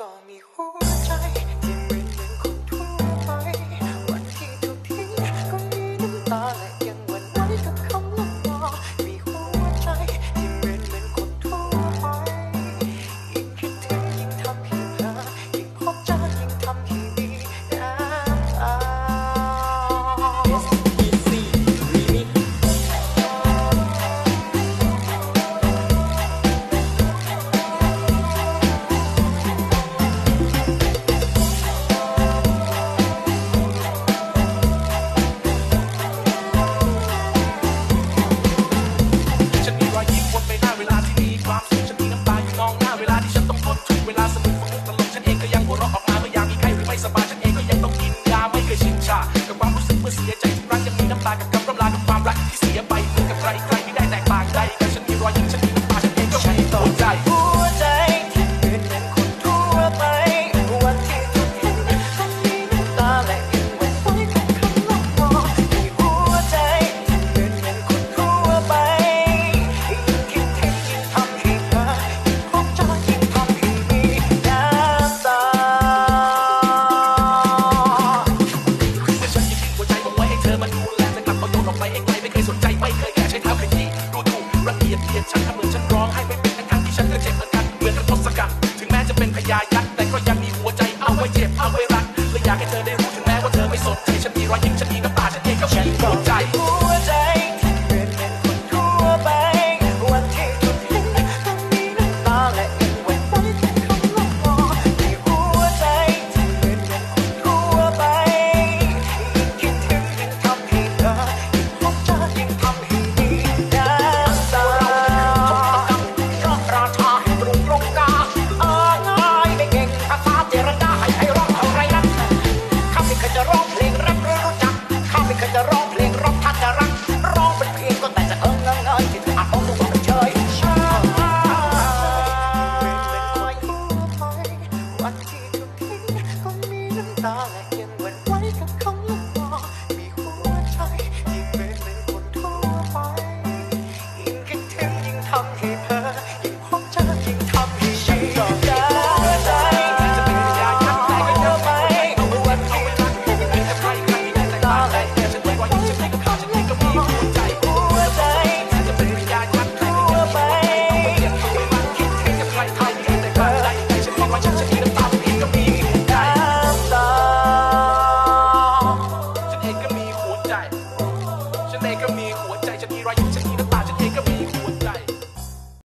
ก็มีหัวใจ get some เพลงร็อกพัฒรักร้องเป็นเพลงก็แต่จะเอิงเงงที่อาจต้องตัวเป็นเชยวันที่ถูกทิ้ก็มีน้ำตาไหล make a meal.